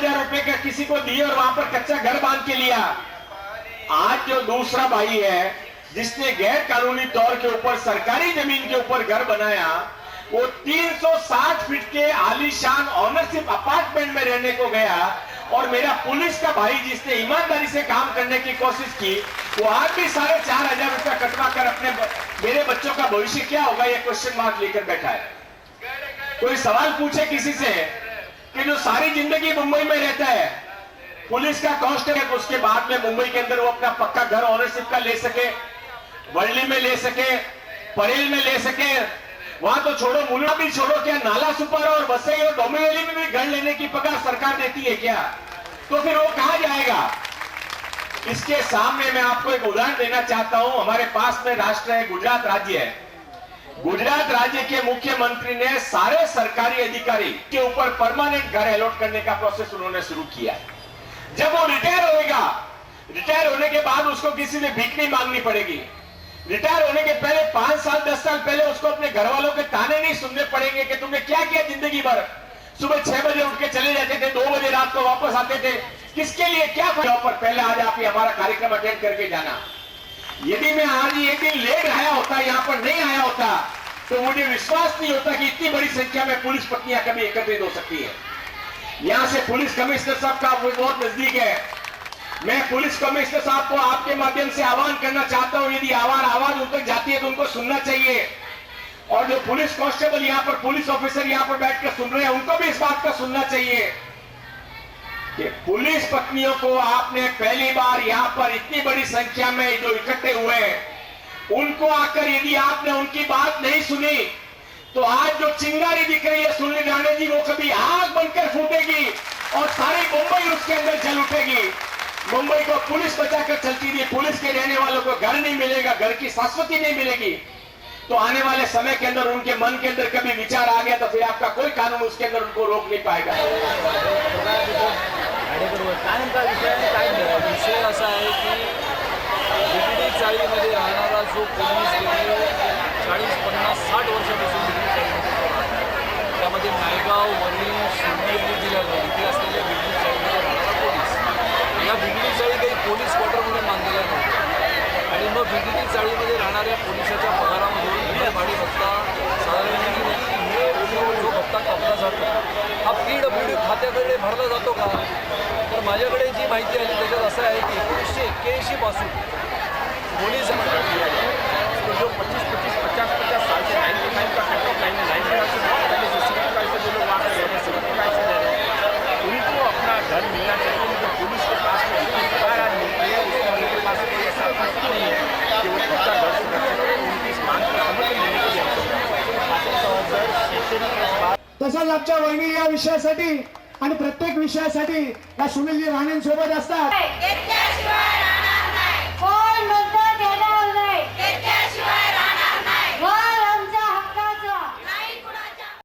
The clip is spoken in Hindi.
हज़ार रुपए का किसी को दिए और वहाँ पर कच्चा घर बाँध के लिया। आज जो दूसरा भाई है, जिसने गैर कानूनी तौर के ऊपर सरकारी ज़मीन के ऊपर घर बनाया, वो 360 फीट के आलीशान ऑनरशिप अपार्टमेंट में रहने को गया और मेरा पुलिस का भाई जिसने ईमानदारी से काम करने की कोशिश की, वो आज भी साढ़े चार हज़ार रुपया कटवा कर अपने मेरे बच्चों का भविष्य क्या होगा, ये क्वेश्चन मार्क लेकर बैठा है। कोई सवाल पूछे किसी से? कि जो सारी ज़िंदगी मुंबई में रहता है, पुलिस का कांस्टेबल, उसके बाद में मुंबई के अंदर वो अपना पक्का घर ऑनरशिप का ले सके, वर्ली में ले सके, परेल में ले सके, वहाँ तो छोड़ो मुला भी छोड़ो, क्या नाला सुपर और बसई और डोमिवेली में भी घर लेने की पगार सरकार देती है क्या? तो फिर वो कहा जाएगा? इसके सामने मैं आपको एक उदाहरण देना चाहता हूँ, हमारे पास में राष्ट्र है, गुजरात राज्य है। गुजरात राज्य के मुख्यमंत्री ने सारे सरकारी अधिकारी के ऊपर परमानेंट घर अलॉट करने का प्रोसेस उन्होंने शुरू किया है। जब वो रिटायर होएगा रिटायर होने के बाद उसको किसी से भीख नहीं मांगनी पड़ेगी। रिटायर होने के पहले पाँच साल, दस साल पहले उसको अपने घर वालों के ताने नहीं सुनने पड़ेंगे कि तुमने क्या किया ज़िंदगी भर। सुबह छह बजे उठ के चले जाते थे, दो बजे रात को वापस आते थे। किसके लिए क्या पर पहले आज आप हमारा कार्यक्रम अटेंड करके जाना। यदि मैं आज एक दिन लेट आया होता, यहाँ पर नहीं आया होता तो मुझे विश्वास नहीं होता कि इतनी बड़ी संख्या में पुलिस पत्नियाँ कभी एकत्रित हो सकती है। यहाँ से पुलिस कमिश्नर साहब का बहुत नज़दीक है। मैं पुलिस कमिश्नर साहब को आपके माध्यम से आह्वान करना चाहता हूँ, यदि आवाज़ आवाज़ उन तक जाती है तो उनको सुनना चाहिए। और जो पुलिस कांस्टेबल यहाँ पर, पुलिस ऑफिसर यहाँ पर बैठकर सुन रहे हैं, उनको भी इस बात का सुनना चाहिए। कि पुलिस पत्नियों को आपने पहली बार यहाँ पर इतनी बड़ी संख्या में जो इकट्ठे हुए हैं, उनको आकर यदि आपने उनकी बात नहीं सुनी तो आज जो चिंगारी दिख रही है सुनील राणे जी वो कभी आग बनकर फूटेगी और सारी मुंबई उसके अंदर जल उठेगी। मुंबई को पुलिस बचाकर चलती थी। पुलिस के रहने वालों को घर नहीं मिलेगा, घर की शाश्वती नहीं मिलेगी। तो आने वाले समय के अंदर उनके मन के अंदर कभी विचार आ गया तो फिर आपका कोई कानून उसके अंदर उनको रोक नहीं पाएगा। चाळीमध्ये राहणारा जो पोलीस गेले चाळीस पन्नास साठ वर्षापासून त्यामध्ये नायगाव वणी शिवनेरी जिल्ह्यात इथे असलेल्या बिगडी चाळीमध्ये राहणारा पोलीस. या बिगडी चाळी काही पोलीस क्वार्टर म्हणून बांधलेल्या नव्हत्या आणि मग बिगडी चाळीमध्ये राहणाऱ्या पोलिसाच्या पगारामधून हे भाडी भत्ता साधारण जो भत्ता कापला जातो हा पी डब्ल्यू खात्याकडे भरला जातो का? तर माझ्याकडे जी माहिती आली त्याच्यात असं आहे की एकोणीसशे पचास साल से नाइन्टी नाइन का कट ऑफ लाइन है बहुत पहले से जो लोग वहाँ पे रह रहे हैं सिक्सटी फाइव से रह रहे हैं उनको अपना घर मिलना चाहिए उनको पुलिस के पास में पगार आज मिलती है उसमें उनके पास कोई ऐसा नहीं है कि वो खुद घर से कर सके उनकी इस मांग का समर्थन देने के लिए हम सब तसंच आमच्या वहिनी या विषयासाठी आणि प्रत्येक विषयासाठी या सुनीलजी राणेंसोबत असतात.